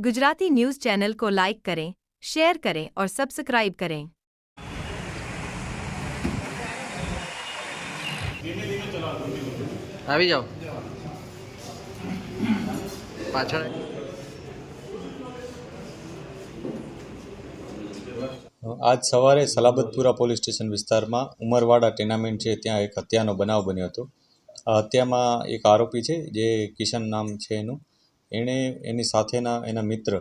Gujarati news channel को like करें share करें और सब्सक्राइब करें આવી જાઓ પાછળ આજ સવારે સલાબતપુરા પોલીસ સ્ટેશન વિસ્તારમાં ઉમરવાડા ટેનામેન્ટ છે ત્યાં એક હત્યાનો બનાવ બન્યો હતો આ હત્યામાં એક આરોપી છે જે કિશન નામ છે એનું એણે એની સાથેના એના મિત્ર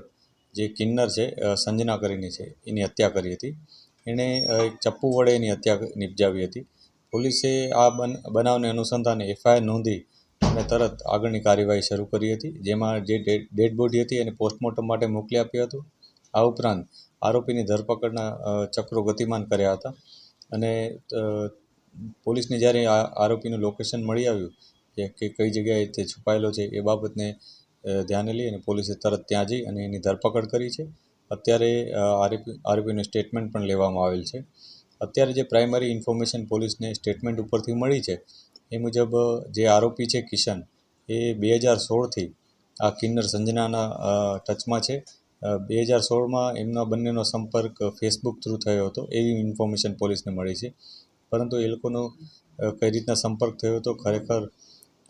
જે કિન્નર છે સંજના કરીને છે, એની હત્યા કરી હતી. એણે એક ચપ્પુ વડે એની હત્યા નિપજાવી હતી. પોલીસે આ બન, બનાવને અનુસંધાને એફઆઈઆર નોંધી અને તરત આગળની કાર્યવાહી શરૂ કરી હતી, જેમાં જે ડેડ બોડી હતી એને પોસ્ટમોર્ટમ માટે મોકલી આપ્યું હતું. આ ઉપરાંત આરોપીની ધરપકડના ચક્રો ગતિમાન કર્યા હતા અને પોલીસને જ્યારે આ આરોપીનું લોકેશન મળી આવ્યું કે કઈ જગ્યાએ તે છુપાયેલો છે એ બાબતને ધ્યાને લઈ અને પોલીસે તરત ત્યાં જઈ અને એની ધરપકડ કરી છે. અત્યારે આરોપી આરોપીનું સ્ટેટમેન્ટ પણ લેવામાં આવેલ છે. અત્યારે જે પ્રાઇમરી ઇન્ફોર્મેશન પોલીસને સ્ટેટમેન્ટ ઉપરથી મળી છે, એ મુજબ જે આરોપી છે કિશન, એ બે હજાર સોળથી આ કિન્નર સંજનાના ટચમાં છે. બે હજાર સોળમાં એમના બંનેનો સંપર્ક ફેસબુક થ્રુ થયો હતો, એવી ઇન્ફોર્મેશન પોલીસને મળી છે. પરંતુ એ લોકોનો કઈ રીતના સંપર્ક થયો હતો, ખરેખર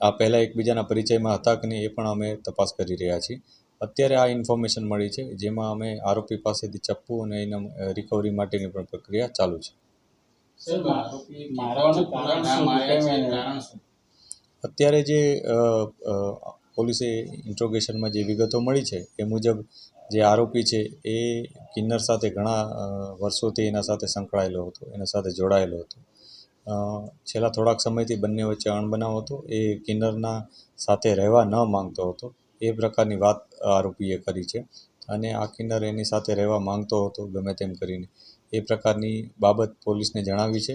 આ પહેલાં એકબીજાના પરિચયમાં હતા કે નહીં એ પણ અમે તપાસ કરી રહ્યા છીએ. અત્યારે આ ઇન્ફોર્મેશન મળી છે જેમાં અમે આરોપી પાસેથી ચપ્પુ અને એના રિકવરી માટેની પણ પ્રક્રિયા ચાલુ છે. અત્યારે જે પોલીસે ઇન્ટ્રોગેશનમાં જે વિગતો મળી છે એ મુજબ જે આરોપી છે એ કિન્નર સાથે ઘણા વર્ષોથી એના સાથે સંકળાયેલો હતો એના સાથે જોડાયેલો હતો. છેલ્લા થોડાક સમયથી બંને વચ્ચે અણબનાવ હતો. એ કિન્નરના સાથે રહેવા ન માંગતો હતો. એ પ્રકારની વાત આરોપીએ કરી છે અને આ કિન્નર એની સાથે રહેવા માંગતો હતો, ગમે તેમ કરીને. એ પ્રકારની બાબત પોલીસને જણાવી છે.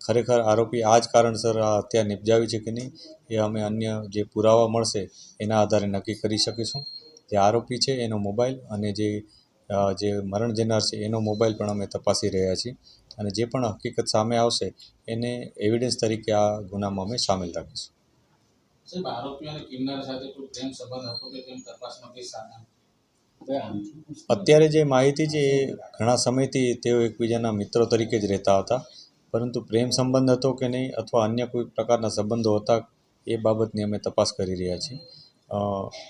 ખરેખર આરોપી આ જ કારણસર આ હત્યા નિપજાવી છે કે નહીં, એ અમે અન્ય જે પુરાવા મળશે એના આધારે નક્કી કરી શકીશું. જે આરોપી છે એનો મોબાઈલ અને જે જે મરણ જનાર છે એનો મોબાઈલ પણ અમે તપાસી રહ્યા છીએ અને જે પણ હકીકત સામે આવશે એને એવિડન્સ તરીકે આ ગુનામાં અમે સામેલ રાખીશું. સાહેબ આરોપી અને કિન્નર સાથે કોઈ પ્રેમ સંબંધ હતો કે તેમ તપાસમાં કઈ સાધન? અત્યારે જે માહિતી છે એ ઘણા સમયથી તેઓ એકબીજાના મિત્રો તરીકે જ રહેતા હતા. પરંતુ પ્રેમ સંબંધ હતો કે નહીં અથવા અન્ય કોઈ પ્રકારના સંબંધો હતા એ બાબતની અમે તપાસ કરી રહ્યા છીએ.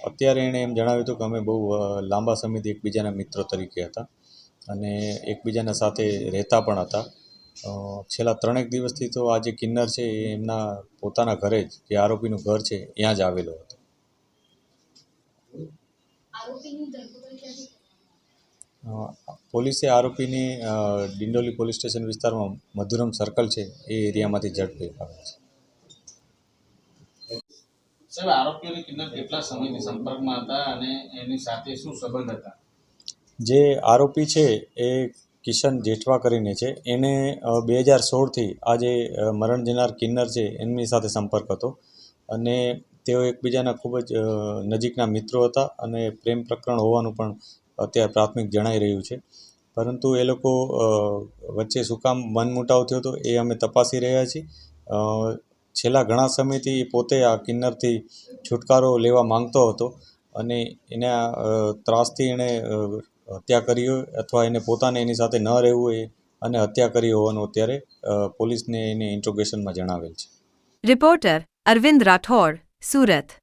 અત્યારે એણે એમ જણાવ્યું હતું કે અમે બહુ લાંબા સમયથી એકબીજાના મિત્રો તરીકે હતા અને એકબીજાના સાથે રહેતા પણ હતા. છેલ્લા ત્રણેક દિવસથી તો આ જે કિન્નર છે એ એમના પોતાના ઘરે જ જે આરોપીનું ઘર છે ત્યાં જ આવેલો હતો. પોલીસે આરોપીને ડિંડોલી પોલીસ સ્ટેશન વિસ્તારમાં મધુરમ સર્કલ છે એ એરિયામાંથી ઝડપી પાડ્યો છે. સાહેબ, આરોપીઓની કિન્નર કેટલા સમયથી સંપર્કમાં હતા અને એની સાથે શું સંબંધ હતા? જે આરોપી છે એ કિશન જેઠવા કરીને છે. એને બે હજાર સોળથી આ જે મરણ જનાર કિન્નર છે, એમની સાથે સંપર્ક હતો. અને તેઓ એકબીજાના ખૂબ જ નજીકના મિત્રો હતા અને પ્રેમ પ્રકરણ હોવાનું પણ અત્યારે પ્રાથમિક જણાઈ રહ્યું છે. પરંતુ એ લોકો વચ્ચે શું કામ મનમુટાવ થયો હતો એ અમે તપાસી રહ્યા છીએ. છેલ્લા ઘણા સમયથી પોતે આ કિન્નરથી છુટકારો લેવા માંગતો હતો અને એના ત્રાસથી એણે હત્યા કરી હોય અથવા એને પોતાને એની સાથે ન રહેવું એ અને હત્યા કરી હોવાનું અત્યારે પોલીસને એની ઇન્ટ્રોગેશનમાં જણાવેલ છે. રિપોર્ટર અરવિંદ રાઠોડ સુરત